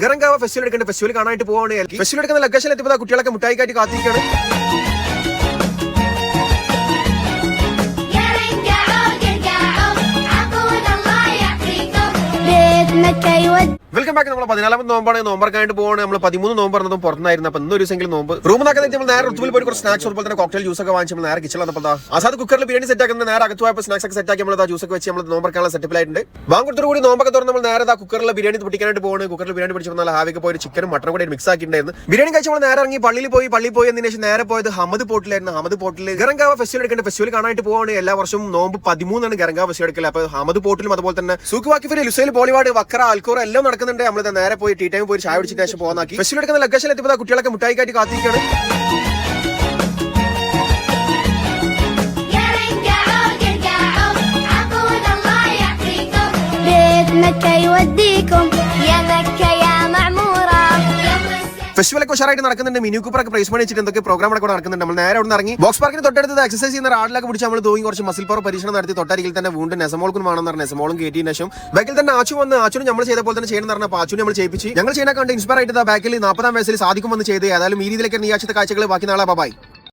ഗറങ്കാവ festival എടുക്കേണ്ട festival കാണാനായിട്ട് പോവാണ് ഫെസ്റ്റിവൽ എടുക്കുന്ന ലൊക്കേഷൻ എത്തിയപ്പോൾ കുട്ടികളൊക്കെ മുട്ടായി കാട്ടി കാത്തിരിക്കുകയാണ് يا رجعوا വെൽക്കം ബാക്ക് നമ്മൾ പതിനാലാമത് നോമ്പാണ് നോമ്പറക്കായിട്ട് പോകണം നമ്മൾ പതിമൂന്ന് നോമ്പ് പറഞ്ഞതും പുറത്തുനിന്നായിരുന്നു. അപ്പൊ ഇന്നൊരു സിംഗിൾ നോമ്പ്. റൂം നാക്കുന്നത് നമ്മൾ നേരെ ഋതുവിൽ പോയി കുറച്ച് സ്നാക്സ് അതുപോലെ തന്നെ കോക്ടൈൽ ജ്യൂസ് ഒക്കെ വാങ്ങിച്ച് നമ്മൾ നേരെ കിച്ചിലാണ് അപ്പോൾ അസാദ് കുക്കറിൽ ബിരിയാണി സെറ്റ് ആക്കുന്നത് നേരെ അകത്ത് പോയപ്പോൾ സ്നാക്സ് ഒക്കെ സെറ്റ് ആക്കി നമ്മൾ ജ്യൂസ് ഒക്കെ വെച്ച് നമ്മൾ നോമ്പറക്കാനുള്ള സെറ്റപ്പിലായിട്ടുണ്ട് വാങ്ങുകൊടുത്തോടു കൂടി നോമ്പൊക്കെ തുറന്ന് നമ്മൾ നേരെ കുക്കറിൽ ബിരിയാണി പിടിക്കാനായിട്ട് പോകുന്നത് കുക്കറിൽ ബിരിയാണി പിടിച്ചപ്പോൾ നല്ല ഹാവിക്ക് പോയി ചിക്കനും മട്ടനും കൂടി മിക്സ് ആക്കിയിട്ടുണ്ടായിരുന്നു. ബിരിയാണി കഴിച്ച് നമ്മൾ നേരെ ഇറങ്ങി പള്ളിയിൽ പോയി. പള്ളിയിൽ പോയി എന്നതിന് ശേഷം നേരെ പോയത് ഹമ്മദ് പോട്ടിലായിരുന്നു ഹമ്മദ് പോട്ടിൽ ഗരങ്കാവ ഫെസ്റ്റിവൽ എടുക്കേണ്ട ഫെസ്റ്റിവൽ കാണാനായിട്ട് പോവാണ്. എല്ലാ വർഷവും നോമ്പ് പതിമൂന്നാണ് ഗരങ്കാവ ഫെസ്റ്റിവൽ എടുക്കൽ അപ്പോൾ ഹമ്മദ് പോട്ടിലും അതുപോലെ തന്നെ സൂക്ക് ബാക്കി വാക്കിഫിൽ ലുസൈൽ ബോളിവാഡ് വക്ര ആൽക്കോർ എല്ലാം നടക്കുന്നത് നടക്കുന്നുണ്ട് നമ്മൾ നേരെ പോയി ടീ ടൈം പോയി ചായ പിടിച്ചിട്ട് ശേഷം പോകുന്നാക്കി ഫെസ്റ്റിവൽ എടുക്കുന്ന ലൊക്കേഷൻ എത്തിയപ്പോൾ കുട്ടികളൊക്കെ മുട്ടായി കാട്ടി കാത്തിരിക്കുകയാണ് يا رجعوا ارجعوا عقول الله يعطيكم بيت مكة يوديكم يا مكة يا معمورة يوم ഫെസ്റ്റിവലൊക്കെ ഉഷാറായിട്ട് നടക്കുന്നുണ്ട്. മിനി കൂപ്പറൊക്കെ പ്രൈസ് മണി എന്തൊക്കെ പ്രോഗ്രാം ഒക്കെ നടക്കുന്നുണ്ട്. നമ്മൾ നേരെ അവിടെ ഇറങ്ങി. ബോക്സ് പാർക്കിന് തൊട്ടടുത്ത് എക്സസൈസ് ചെയ്യുന്ന ആളിലൊക്കെ പിടിച്ച് നമ്മൾ തൂങ്ങി കുറച്ച് മസിൽ പവർ പരീക്ഷണം നടത്തി. തൊട്ടരികിൽ തന്നെ വീണ്ടും നെസമോൾക്കും വേണമെന്ന് പറഞ്ഞ നെസമോളും കേട്ടി ശേഷം ബാക്കിൽ തന്നെ ആച്ചു വന്ന് ആച്ചു നമ്മൾ ചെയ്ത പോലെ തന്നെ ചെയ്യണം പറഞ്ഞപ്പോൾ ആച്ചു നമ്മൾ ചെയ്യിപ്പിച്ച്. ഞങ്ങൾ ചെയ്യുന്ന കണ്ട് ഇൻസ്പയർ ആയിട്ട് ബാക്കിൽ നാൽപ്പതാം വയസ്സിൽ സാധിക്കും വന്ന് ചെയ്ത് ഏതായാലും ഈ രീതിയിലേക്ക് ഈ ആഴ്ചത്തെ കാഴ്ചകൾ ബാക്കി നാളെ. ബൈ